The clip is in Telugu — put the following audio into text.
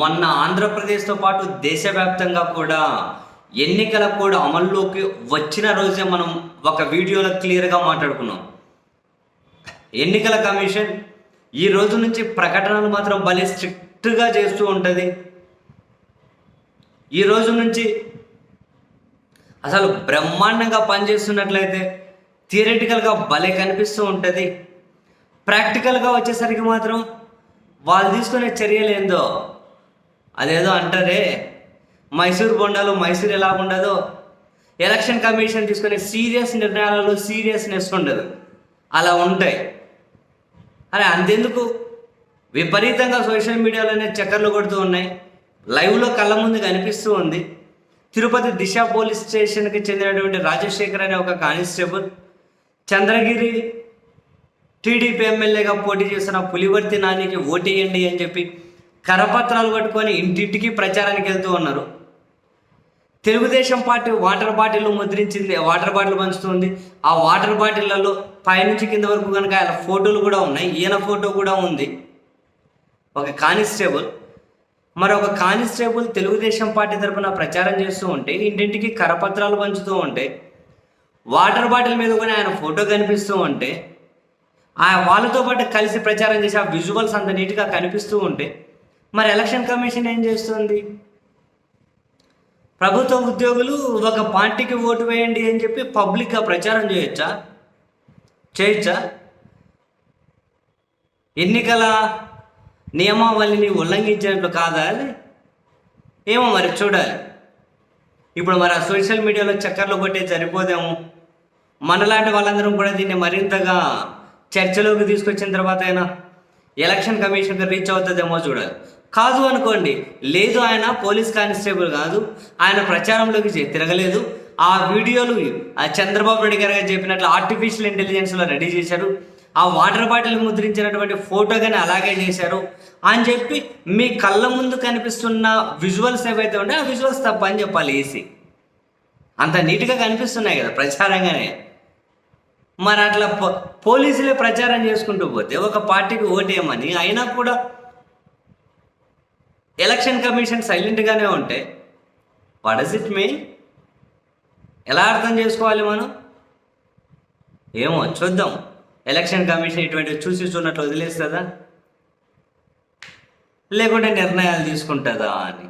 మొన్న ఆంధ్రప్రదేశ్తో పాటు దేశవ్యాప్తంగా కూడా ఎన్నికల కూడా అమల్లోకి వచ్చిన రోజే మనం ఒక వీడియోలో క్లియర్గా మాట్లాడుకున్నాం. ఎన్నికల కమిషన్ ఈ రోజు నుంచి ప్రకటనలు మాత్రం భలే స్ట్రిక్ట్గా చేస్తూ ఉంటుంది. ఈ రోజు నుంచి అసలు బ్రహ్మాండంగా పనిచేస్తున్నట్లయితే థియరిటికల్గా భలే కనిపిస్తూ ఉంటుంది. ప్రాక్టికల్గా వచ్చేసరికి మాత్రం వాళ్ళు తీసుకునే చర్యలు ఏందో అదేదో అంటారే? మైసూర్ బొండాలు మైసూర్ ఎలా ఉండదో? ఎలక్షన్ కమిషన్ తీసుకునే సీరియస్ నిర్ణయాలలో సీరియస్నెస్ ఉండదు. అలా ఉంటాయి. అరే అంతెందుకు? విపరీతంగా సోషల్ మీడియాలోనే చక్కర్లు కొడుతూ ఉన్నాయి. లైవ్లో కళ్ళ ముందు కనిపిస్తూ ఉంది. తిరుపతి దిశ పోలీస్ స్టేషన్కి చెందినటువంటి రాజశేఖర్ అనే ఒక కానిస్టేబుల్ చంద్రగిరి టీడీపీ ఎమ్మెల్యేగా పోటీ చేస్తున్న పులివర్తి నానికి ఓటేయండి అని చెప్పి కరపత్రాలు పట్టుకొని ఇంటింటికి ప్రచారానికి వెళ్తూ ఉన్నారు. తెలుగుదేశం పార్టీ వాటర్ బాటిల్ ముద్రించింది వాటర్ బాటిల్ పంచుతుంది. ఆ వాటర్ బాటిళ్ళలో పైనుంచి కింద వరకు కనుక ఆయన ఫోటోలు కూడా ఉన్నాయి ఈయన ఫోటో కూడా ఉంది. ఒక కానిస్టేబుల్ మరి ఒక కానిస్టేబుల్ తెలుగుదేశం పార్టీ తరఫున ప్రచారం చేస్తూ ఉంటే ఇంటింటికి కరపత్రాలు పంచుతూ ఉంటే వాటర్ బాటిల్ మీద కూడా ఆయన ఫోటో కనిపిస్తూ ఉంటే ఆ వాళ్ళతో పాటు కలిసి ప్రచారం చేసి ఆ విజువల్స్ అంత నీట్గా కనిపిస్తూ ఉంటే మరి ఎలక్షన్ కమిషన్ ఏం చేస్తుంది? ప్రభుత్వ ఉద్యోగులు ఒక పార్టీకి ఓటు వేయండి అని చెప్పి పబ్లిక్గా ప్రచారం చేయొచ్చా? చేయొచ్చా? ఎన్నికల నియమావళిని ఉల్లంఘించినట్లు కాదా అది? ఏమో మరి చూడాలి. ఇప్పుడు మరి ఆ సోషల్ మీడియాలో చక్కర్లు కొట్టే సరిపోదేమో. మనలాంటి వాళ్ళందరం కూడా దీన్ని మరింతగా చర్చలోకి తీసుకొచ్చిన తర్వాత అయినా ఎలక్షన్ కమిషన్కి రీచ్ అవుతుందేమో చూడాలి. కాదు అనుకోండి. లేదు ఆయన పోలీస్ కానిస్టేబుల్ కాదు. ఆయన ప్రచారంలోకి తిరగలేదు. ఆ వీడియోలు ఆ చంద్రబాబు నాయుడు గారు చెప్పినట్లు ఆర్టిఫిషియల్ ఇంటెలిజెన్స్లో రెడీ చేశారు. ఆ వాటర్ బాటిల్ ముద్రించినటువంటి ఫోటో కానీ అలాగే చేశారు. అని చెప్పి మీ కళ్ళ ముందు కనిపిస్తున్న విజువల్స్ ఏవైతే ఉంటాయో ఆ విజువల్స్ తప్ప అని చెప్పాలి ఏసీ. అంత నీట్గా కనిపిస్తున్నాయి కదా ప్రచారంగానే. మరి అట్లా పో- పోలీసులే ప్రచారం చేసుకుంటూ పోతే ఒక పార్టీకి ఓటేయమని అయినా కూడా ఎలక్షన్ కమిషన్ సైలెంట్గానే ఉంటే వాట్ ఇస్ ఇట్ మీ ఎలా అర్థం చేసుకోవాలి మనం? ఏమో చూద్దాం. ఎలక్షన్ కమిషన్ ఇటువంటివి చూసి చూడనట్లు వదిలేస్తుందా? లేకుంటే నిర్ణయాలు తీసుకుంటుందా అని.